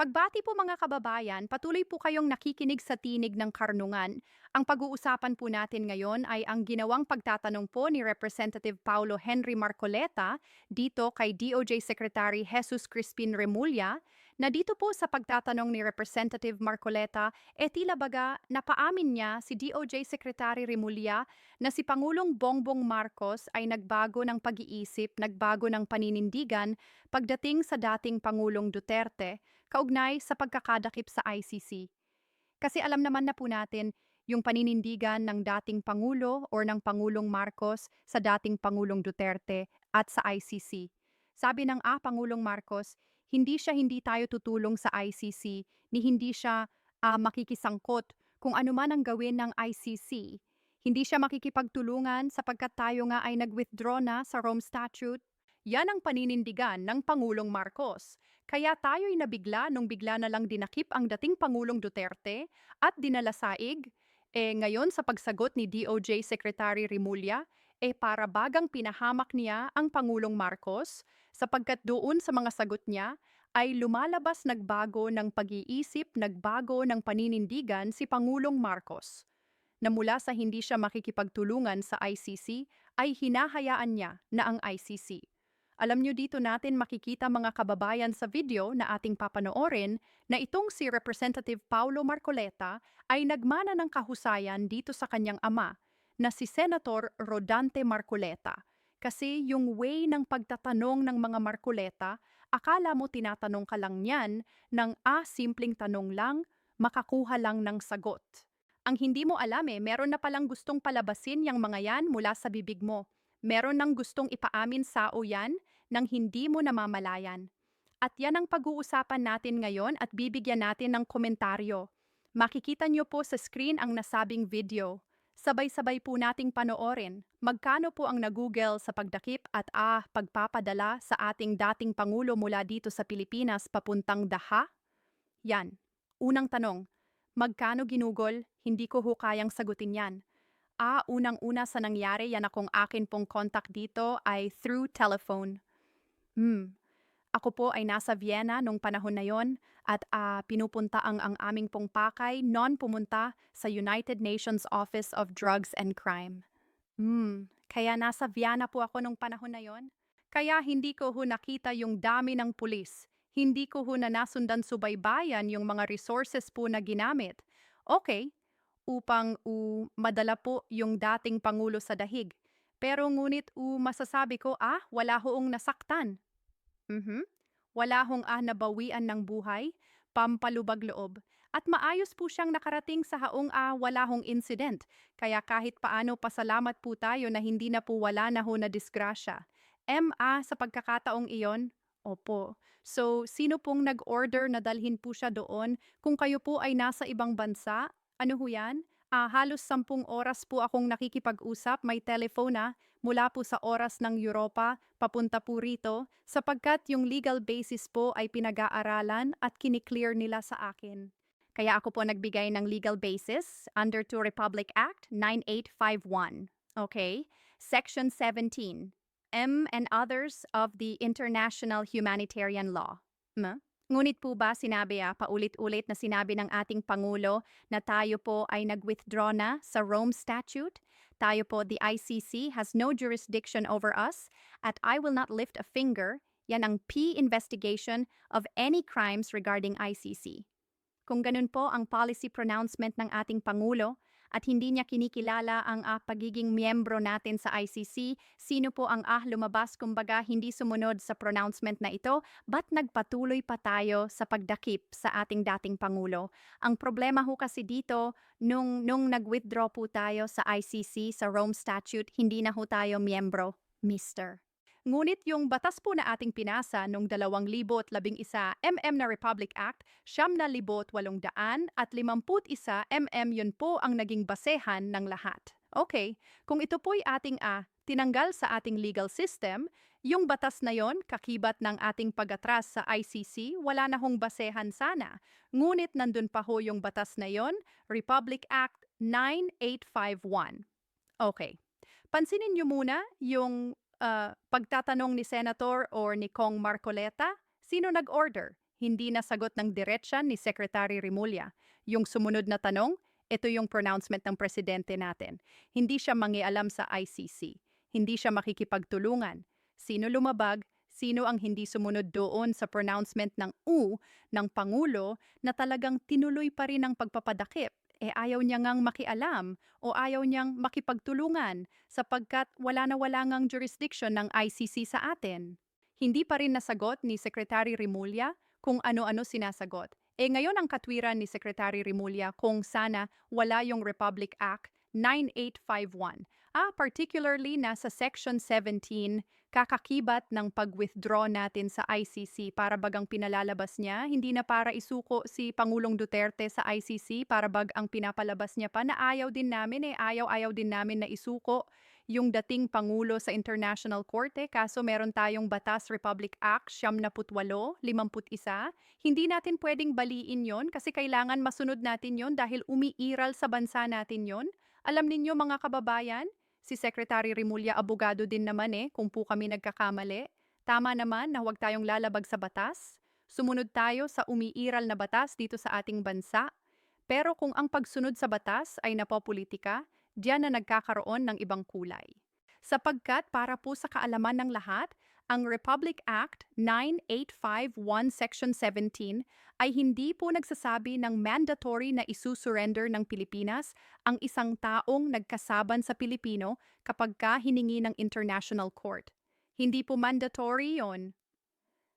Pagbati po mga kababayan, patuloy po kayong nakikinig sa tinig ng karnungan. Ang pag-uusapan po natin ngayon ay ang ginawang pagtatanong po ni Representative Paulo Henry Marcoleta dito kay DOJ Secretary Jesus Crispin Remulla na dito po sa pagtatanong ni Representative Marcoleta, e tila baga napaamin niya si DOJ Secretary Remulla na si Pangulong Bongbong Marcos ay nagbago ng pag-iisip, nagbago ng paninindigan pagdating sa dating Pangulong Duterte kaugnay sa pagkakadakip sa ICC. Kasi alam naman na po natin yung paninindigan ng dating Pangulo or ng Pangulong Marcos sa dating Pangulong Duterte at sa ICC. Sabi ng A. Pangulong Marcos, hindi siya hindi tayo tutulong sa ICC, ni hindi siya ah, makikisangkot kung ano man ang gawin ng ICC. Hindi siya makikipagtulungan sapagkat tayo nga ay nag-withdraw na sa Rome Statute. Yan ang paninindigan ng Pangulong Marcos. Kaya tayo'y nabigla nung bigla na lang dinakip ang dating Pangulong Duterte at dinalasaig. Eh ngayon sa pagsagot ni DOJ Secretary Rimulya, eh para bagang pinahamak niya ang Pangulong Marcos sapagkat doon sa mga sagot niya ay lumalabas nagbago ng pag-iisip, nagbago ng paninindigan si Pangulong Marcos na mula sa hindi siya makikipagtulungan sa ICC ay hinahayaan niya na ang ICC. Alam nyo dito natin makikita mga kababayan sa video na ating papanoorin na itong si Representative Paulo Marcoleta ay nagmana ng kahusayan dito sa kanyang ama na si Senator Rodante Marcoleta. Kasi yung way ng pagtatanong ng mga Marcoleta, akala mo tinatanong ka lang niyan ng a simpleng tanong lang, makakuha lang ng sagot. Ang hindi mo alam eh, meron na palang gustong palabasin yung mga yan mula sa bibig mo. Meron nang gustong ipaamin sa o yan nang hindi mo namamalayan. At yan ang pag-uusapan natin ngayon at bibigyan natin ng komentaryo. Makikita niyo po sa screen ang nasabing video. Sabay-sabay po nating panoorin. Magkano po ang nagugel sa pagdakip at ah, pagpapadala sa ating dating Pangulo mula dito sa Pilipinas papuntang Daha? Yan. Unang tanong, magkano ginugol? Hindi ko ho kayang sagutin yan. Ah, unang-una sa nangyari yan akong akin pong contact dito ay through telephone. Hmm. Ako po ay nasa Vienna nung panahon na yon at ah, pinupunta ang ang aming pong pakay non pumunta sa United Nations Office of Drugs and Crime. Hmm. Kaya nasa Vienna po ako nung panahon na yon. Kaya hindi ko ho nakita yung dami ng pulis. Hindi ko ho na nasundan subaybayan yung mga resources po na ginamit. Okay, upang u madala po yung dating Pangulo sa dahig. Pero ngunit u masasabi ko, ah, wala hoong nasaktan. Mhm. Wala hong ah ng buhay, pampalubag loob. At maayos po siyang nakarating sa haong ah wala hong incident. Kaya kahit paano pasalamat po tayo na hindi na po wala na ho na disgrasya. MA sa pagkakataong iyon, Opo. So, sino pong nag-order na dalhin po siya doon? Kung kayo po ay nasa ibang bansa, ano ho yan? Ah, halos sampung oras po akong nakikipag-usap, may telephone na, mula po sa oras ng Europa, papunta po rito, sapagkat yung legal basis po ay pinag-aaralan at kiniklear nila sa akin. Kaya ako po nagbigay ng legal basis under to Republic Act 9851. Okay? Section 17. M and others of the international humanitarian law. M? Ngunit po ba sinabi ah, paulit-ulit na sinabi ng ating Pangulo na tayo po ay nag-withdraw na sa Rome Statute? Tayo po, the ICC has no jurisdiction over us at I will not lift a finger. Yan ang P investigation of any crimes regarding ICC. Kung ganun po ang policy pronouncement ng ating Pangulo at hindi niya kinikilala ang ah, pagiging miyembro natin sa ICC, sino po ang ah lumabas kumbaga hindi sumunod sa pronouncement na ito, ba't nagpatuloy pa tayo sa pagdakip sa ating dating Pangulo? Ang problema ho kasi dito, nung, nung nag-withdraw po tayo sa ICC, sa Rome Statute, hindi na ho tayo miyembro, Mr. Ngunit yung batas po na ating pinasa noong 2011 MM na Republic Act, siyam na libot walong daan at 51 MM yun po ang naging basehan ng lahat. Okay, kung ito po'y ating A, tinanggal sa ating legal system, yung batas na yon, kakibat ng ating pag-atras sa ICC, wala na hong basehan sana. Ngunit nandun pa ho yung batas na yon, Republic Act 9851. Okay. Pansinin niyo muna yung uh, pagtatanong ni Senator or ni Kong Marcoleta, sino nag-order? hindi nasagot ng diretsya ni Secretary Rimulya. Yung sumunod na tanong, ito yung pronouncement ng presidente natin. Hindi siya mangialam sa ICC. Hindi siya makikipagtulungan. Sino lumabag, sino ang hindi sumunod doon sa pronouncement ng U ng Pangulo na talagang tinuloy pa rin ang pagpapadakip. Eh ayaw niya ngang makialam o ayaw niyang makipagtulungan sapagkat wala na wala ngang jurisdiction ng ICC sa atin. Hindi pa rin nasagot ni Secretary Rimulya kung ano-ano sinasagot. E ngayon ang katwiran ni Secretary Rimulya kung sana wala yung Republic Act 9851. Ah, particularly nasa Section 17, kakakibat ng pag-withdraw natin sa ICC para bagang pinalalabas niya, hindi na para isuko si Pangulong Duterte sa ICC para bag ang pinapalabas niya pa na ayaw din namin eh, ayaw-ayaw din namin na isuko yung dating Pangulo sa International Court eh, kaso meron tayong Batas Republic Act 78, 51. Hindi natin pwedeng baliin yon kasi kailangan masunod natin yon dahil umiiral sa bansa natin yon. Alam ninyo mga kababayan, si Secretary Rimulya abogado din naman eh kung po kami nagkakamali. Tama naman na huwag tayong lalabag sa batas. Sumunod tayo sa umiiral na batas dito sa ating bansa. Pero kung ang pagsunod sa batas ay napopolitika, diyan na nagkakaroon ng ibang kulay. Sapagkat para po sa kaalaman ng lahat, ang Republic Act 9851 Section 17 ay hindi po nagsasabi ng mandatory na isusurrender ng Pilipinas ang isang taong nagkasaban sa Pilipino kapag ka hiningi ng International Court. Hindi po mandatory yon.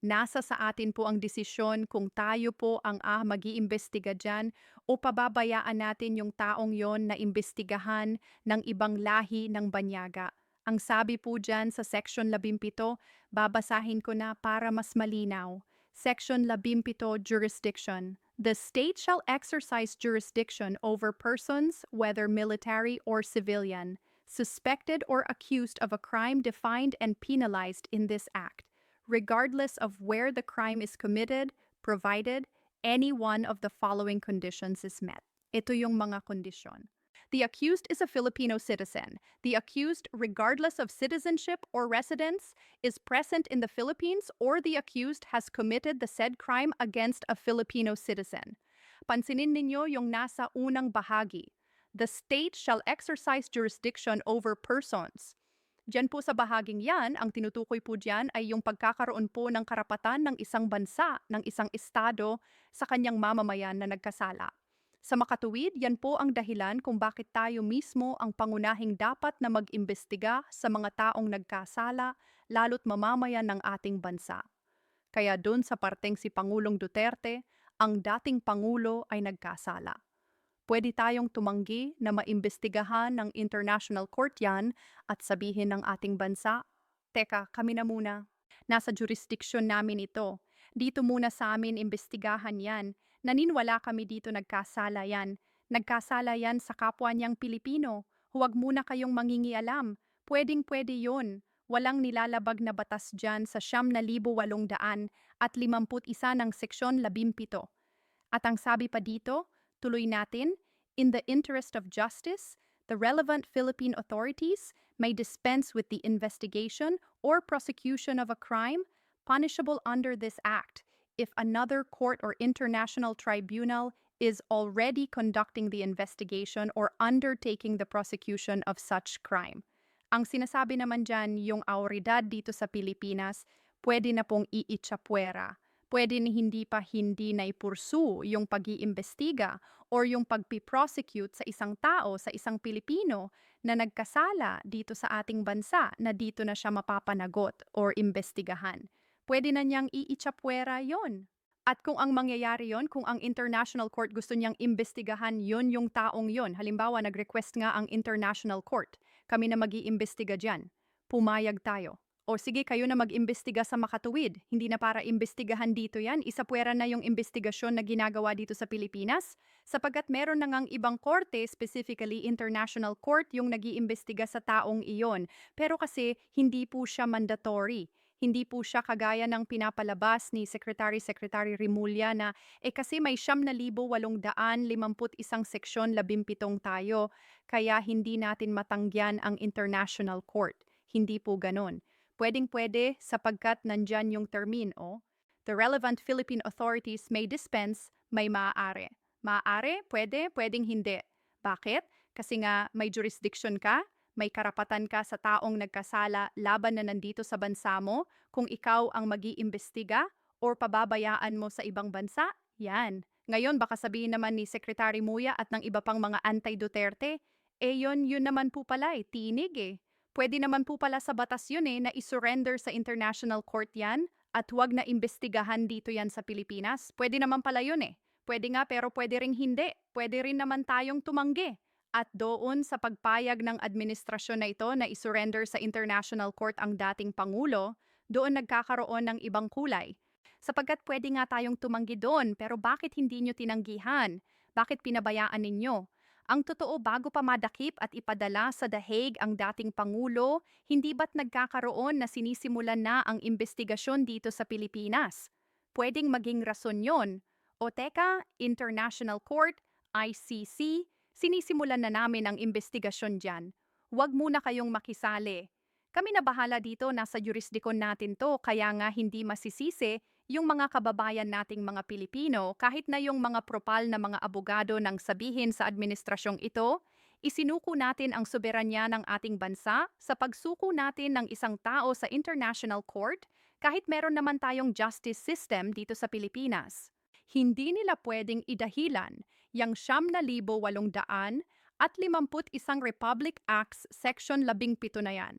Nasa sa atin po ang desisyon kung tayo po ang ah mag-iimbestiga dyan o pababayaan natin yung taong yon na imbestigahan ng ibang lahi ng banyaga. Ang sabi po dyan sa Section 17, babasahin ko na para mas malinaw. Section 17 Jurisdiction The state shall exercise jurisdiction over persons, whether military or civilian, suspected or accused of a crime defined and penalized in this Act regardless of where the crime is committed, provided any one of the following conditions is met. Ito yung mga kondisyon. The accused is a Filipino citizen. The accused, regardless of citizenship or residence, is present in the Philippines or the accused has committed the said crime against a Filipino citizen. Pansinin ninyo yung nasa unang bahagi. The state shall exercise jurisdiction over persons Diyan po sa bahaging yan, ang tinutukoy po diyan ay yung pagkakaroon po ng karapatan ng isang bansa, ng isang estado sa kanyang mamamayan na nagkasala. Sa makatuwid, yan po ang dahilan kung bakit tayo mismo ang pangunahing dapat na mag-imbestiga sa mga taong nagkasala, lalo't mamamayan ng ating bansa. Kaya doon sa parteng si Pangulong Duterte, ang dating Pangulo ay nagkasala pwede tayong tumanggi na maimbestigahan ng International Court yan at sabihin ng ating bansa, Teka, kami na muna. Nasa jurisdiction namin ito. Dito muna sa amin imbestigahan yan. Naninwala kami dito nagkasala yan. Nagkasala yan sa kapwa niyang Pilipino. Huwag muna kayong mangingialam. Pwedeng pwede yon. Walang nilalabag na batas dyan sa siyam na libo walong daan at limamput isa ng seksyon labimpito. At ang sabi pa dito, Tuloy natin, in the interest of justice, the relevant Philippine authorities may dispense with the investigation or prosecution of a crime punishable under this act if another court or international tribunal is already conducting the investigation or undertaking the prosecution of such crime. Ang sinasabi naman dyan, yung autoridad dito sa Pilipinas, pwede na pong iitsapwera pwede ni hindi pa hindi na ipursu yung pag-iimbestiga or yung pagpiprosecute sa isang tao, sa isang Pilipino na nagkasala dito sa ating bansa na dito na siya mapapanagot or imbestigahan. Pwede na niyang iitsapwera yon. At kung ang mangyayari yon, kung ang International Court gusto niyang imbestigahan yon yung taong yon, halimbawa nag-request nga ang International Court, kami na mag-iimbestiga dyan, pumayag tayo o sige, kayo na mag-imbestiga sa makatuwid. Hindi na para imbestigahan dito yan. Isa puwera na yung investigasyon na ginagawa dito sa Pilipinas. Sapagkat meron na ngang ibang korte, specifically International Court, yung nag iimbestiga sa taong iyon. Pero kasi hindi po siya mandatory. Hindi po siya kagaya ng pinapalabas ni Secretary Secretary Rimulya na eh kasi may siyam na libo walong daan limamput isang seksyon labimpitong tayo, kaya hindi natin matanggihan ang International Court. Hindi po ganon. Pwedeng-pwede sapagkat nandyan yung termin, oh. the relevant Philippine authorities may dispense, may maaari. Maaari, pwede, pwedeng hindi. Bakit? Kasi nga may jurisdiction ka, may karapatan ka sa taong nagkasala laban na nandito sa bansa mo kung ikaw ang mag-iimbestiga or pababayaan mo sa ibang bansa, yan. Ngayon baka sabihin naman ni Secretary Muya at ng iba pang mga anti-Duterte, eh yun, yun naman po pala eh, tinig eh. Pwede naman po pala sa batas yun eh na isurrender sa International Court yan at huwag na imbestigahan dito yan sa Pilipinas. Pwede naman pala yun eh. Pwede nga pero pwede ring hindi. Pwede rin naman tayong tumanggi. At doon sa pagpayag ng administrasyon na ito na isurrender sa International Court ang dating Pangulo, doon nagkakaroon ng ibang kulay. Sapagkat pwede nga tayong tumanggi doon, pero bakit hindi nyo tinanggihan? Bakit pinabayaan ninyo? Ang totoo bago pa madakip at ipadala sa The Hague ang dating Pangulo, hindi ba't nagkakaroon na sinisimulan na ang investigasyon dito sa Pilipinas? Pwedeng maging rason yon. O teka, International Court, ICC, sinisimulan na namin ang investigasyon dyan. Huwag muna kayong makisali. Kami na bahala dito, nasa jurisdikon natin to, kaya nga hindi masisisi yung mga kababayan nating mga Pilipino kahit na yung mga propal na mga abogado nang sabihin sa administrasyong ito, isinuko natin ang soberanya ng ating bansa sa pagsuko natin ng isang tao sa International Court kahit meron naman tayong justice system dito sa Pilipinas. Hindi nila pwedeng idahilan yung siyam na libo walong daan at limamput isang Republic Acts Section 17 na yan.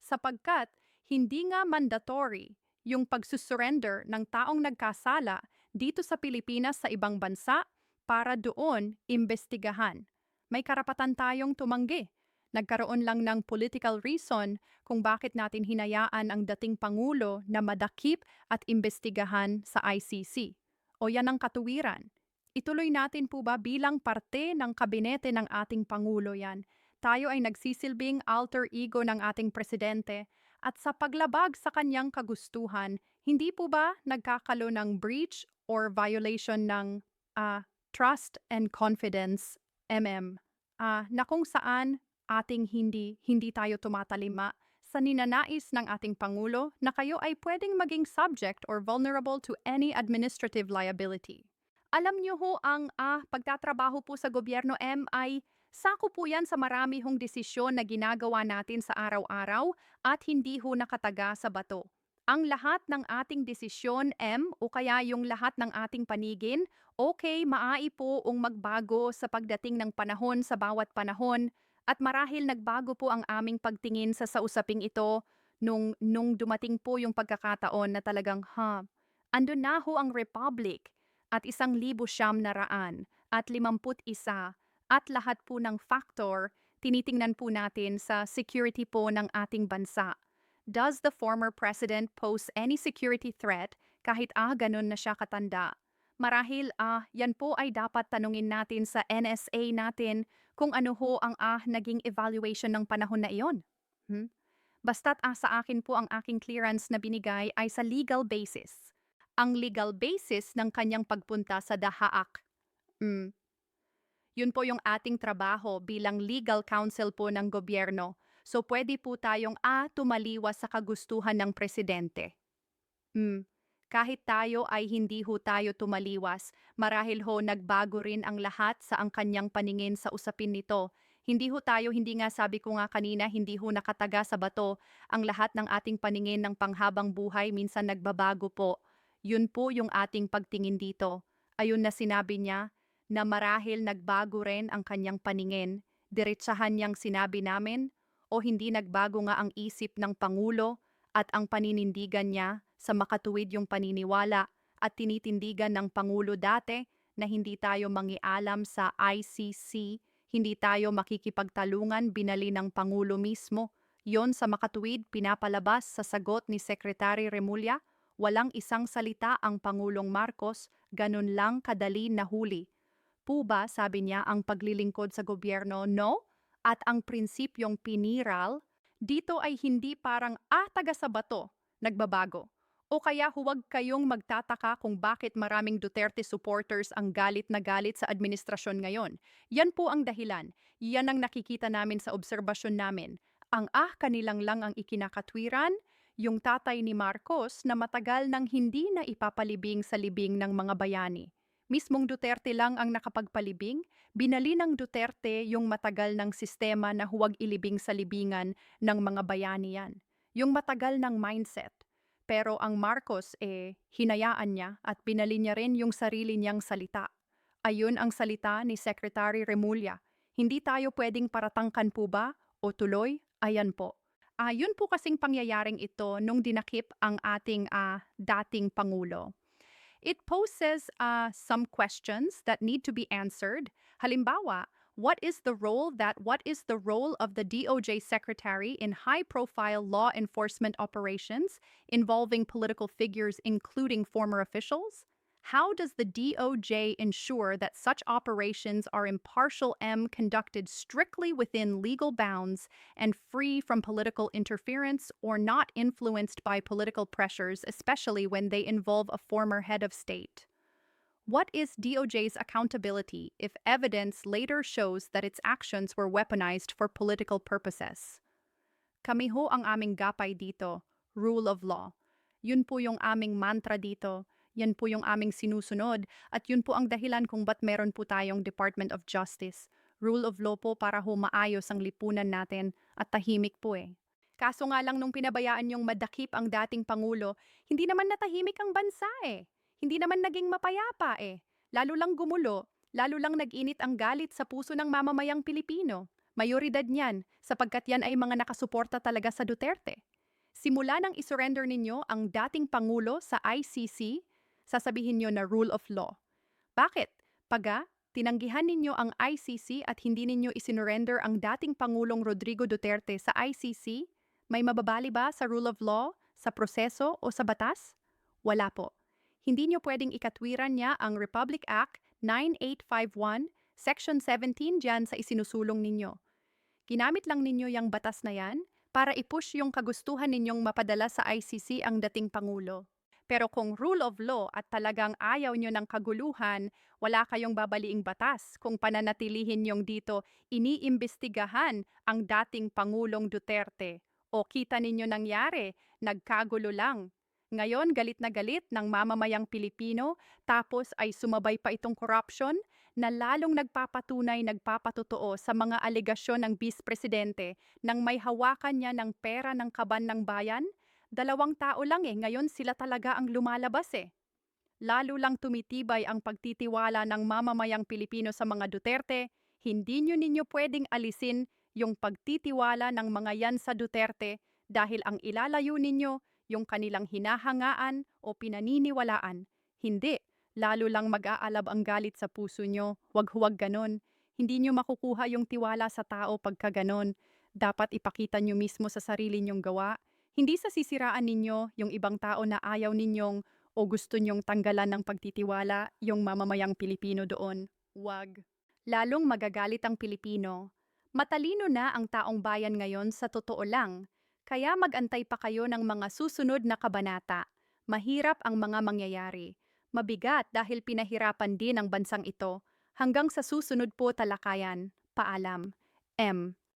Sapagkat hindi nga mandatory yung pagsusurrender ng taong nagkasala dito sa Pilipinas sa ibang bansa para doon imbestigahan. May karapatan tayong tumanggi. Nagkaroon lang ng political reason kung bakit natin hinayaan ang dating Pangulo na madakip at imbestigahan sa ICC. O yan ang katuwiran. Ituloy natin po ba bilang parte ng kabinete ng ating Pangulo yan? Tayo ay nagsisilbing alter ego ng ating presidente at sa paglabag sa kanyang kagustuhan, hindi po ba nagkakalo ng breach or violation ng ah, trust and confidence, MM, ah, na kung saan ating hindi, hindi tayo tumatalima sa ninanais ng ating Pangulo na kayo ay pwedeng maging subject or vulnerable to any administrative liability. Alam niyo ho ang ah, pagtatrabaho po sa gobyerno M ay Sako po yan sa marami hong desisyon na ginagawa natin sa araw-araw at hindi ho nakataga sa bato. Ang lahat ng ating desisyon, M, o kaya yung lahat ng ating panigin, okay, maai po ung magbago sa pagdating ng panahon sa bawat panahon at marahil nagbago po ang aming pagtingin sa sausaping ito nung, nung dumating po yung pagkakataon na talagang, ha, andun na ho ang Republic at isang libo siyam na raan at limamput isa at lahat po ng factor, tinitingnan po natin sa security po ng ating bansa. Does the former president pose any security threat kahit ah ganun na siya katanda? Marahil ah yan po ay dapat tanungin natin sa NSA natin kung ano ho ang ah naging evaluation ng panahon na iyon. Hmm? Basta't ah sa akin po ang aking clearance na binigay ay sa legal basis. Ang legal basis ng kanyang pagpunta sa Dahaak. Hmm, yun po yung ating trabaho bilang legal counsel po ng gobyerno. So pwede po tayong A, tumaliwas sa kagustuhan ng presidente. Hmm. Kahit tayo ay hindi ho tayo tumaliwas, marahil ho nagbago rin ang lahat sa ang kanyang paningin sa usapin nito. Hindi ho tayo, hindi nga sabi ko nga kanina, hindi ho nakataga sa bato. Ang lahat ng ating paningin ng panghabang buhay minsan nagbabago po. Yun po yung ating pagtingin dito. Ayun na sinabi niya, na marahil nagbago rin ang kanyang paningin, diretsahan niyang sinabi namin, o hindi nagbago nga ang isip ng Pangulo at ang paninindigan niya sa makatuwid yung paniniwala at tinitindigan ng Pangulo dati na hindi tayo mangialam sa ICC, hindi tayo makikipagtalungan binali ng Pangulo mismo. Yon sa makatuwid pinapalabas sa sagot ni Secretary Remulla, walang isang salita ang Pangulong Marcos, ganun lang kadali na huli po ba, sabi niya, ang paglilingkod sa gobyerno? No? At ang prinsipyong piniral, dito ay hindi parang ah taga sa bato, nagbabago. O kaya huwag kayong magtataka kung bakit maraming Duterte supporters ang galit na galit sa administrasyon ngayon. Yan po ang dahilan. Yan ang nakikita namin sa obserbasyon namin. Ang ah kanilang lang ang ikinakatwiran, yung tatay ni Marcos na matagal nang hindi na ipapalibing sa libing ng mga bayani. Mismong Duterte lang ang nakapagpalibing, binali ng Duterte yung matagal ng sistema na huwag ilibing sa libingan ng mga bayani yan. Yung matagal ng mindset. Pero ang Marcos eh, hinayaan niya at binali niya rin yung sarili niyang salita. Ayun ang salita ni Secretary Remulla. Hindi tayo pwedeng paratangkan po ba o tuloy? Ayan po. Ayun po kasing pangyayaring ito nung dinakip ang ating ah, dating Pangulo. It poses uh, some questions that need to be answered. Halimbawa, what is the role that what is the role of the DOJ secretary in high-profile law enforcement operations involving political figures including former officials? How does the DOJ ensure that such operations are impartial M conducted strictly within legal bounds and free from political interference or not influenced by political pressures, especially when they involve a former head of state? What is DOJ's accountability if evidence later shows that its actions were weaponized for political purposes? Kami ho ang aming gapay dito, rule of law. Yun po yung aming mantra dito, yan po yung aming sinusunod, at yun po ang dahilan kung ba't meron po tayong Department of Justice. Rule of law po para ho maayos ang lipunan natin at tahimik po eh. Kaso nga lang nung pinabayaan yung madakip ang dating Pangulo, hindi naman natahimik ang bansa eh. Hindi naman naging mapayapa eh. Lalo lang gumulo, lalo lang nag-init ang galit sa puso ng mamamayang Pilipino. Mayoridad niyan, sapagkat yan ay mga nakasuporta talaga sa Duterte. Simula nang isurrender ninyo ang dating Pangulo sa ICC, sasabihin nyo na rule of law. Bakit? Paga, tinanggihan ninyo ang ICC at hindi ninyo isinurrender ang dating Pangulong Rodrigo Duterte sa ICC? May mababali ba sa rule of law, sa proseso o sa batas? Wala po. Hindi nyo pwedeng ikatwiran niya ang Republic Act 9851, Section 17 dyan sa isinusulong ninyo. Ginamit lang ninyo yung batas na yan para ipush yung kagustuhan ninyong mapadala sa ICC ang dating Pangulo. Pero kung rule of law at talagang ayaw nyo ng kaguluhan, wala kayong babaliing batas kung pananatilihin nyong dito iniimbestigahan ang dating Pangulong Duterte. O kita ninyo nangyari, nagkagulo lang. Ngayon, galit na galit ng mamamayang Pilipino, tapos ay sumabay pa itong corruption na lalong nagpapatunay, nagpapatotoo sa mga alegasyon ng Vice Presidente nang may hawakan niya ng pera ng kaban ng bayan? Dalawang tao lang eh, ngayon sila talaga ang lumalabas eh. Lalo lang tumitibay ang pagtitiwala ng mamamayang Pilipino sa mga Duterte, hindi nyo ninyo pwedeng alisin yung pagtitiwala ng mga yan sa Duterte dahil ang ilalayo ninyo yung kanilang hinahangaan o pinaniniwalaan. Hindi, lalo lang mag-aalab ang galit sa puso nyo. Huwag huwag ganon. Hindi nyo makukuha yung tiwala sa tao pagka ganon. Dapat ipakita nyo mismo sa sarili nyong gawa. Hindi sa sisiraan ninyo yung ibang tao na ayaw ninyong o gusto nyong tanggalan ng pagtitiwala yung mamamayang Pilipino doon. Huwag. Lalong magagalit ang Pilipino. Matalino na ang taong bayan ngayon sa totoo lang, kaya magantay pa kayo ng mga susunod na kabanata. Mahirap ang mga mangyayari. Mabigat dahil pinahirapan din ang bansang ito. Hanggang sa susunod po talakayan. Paalam. M.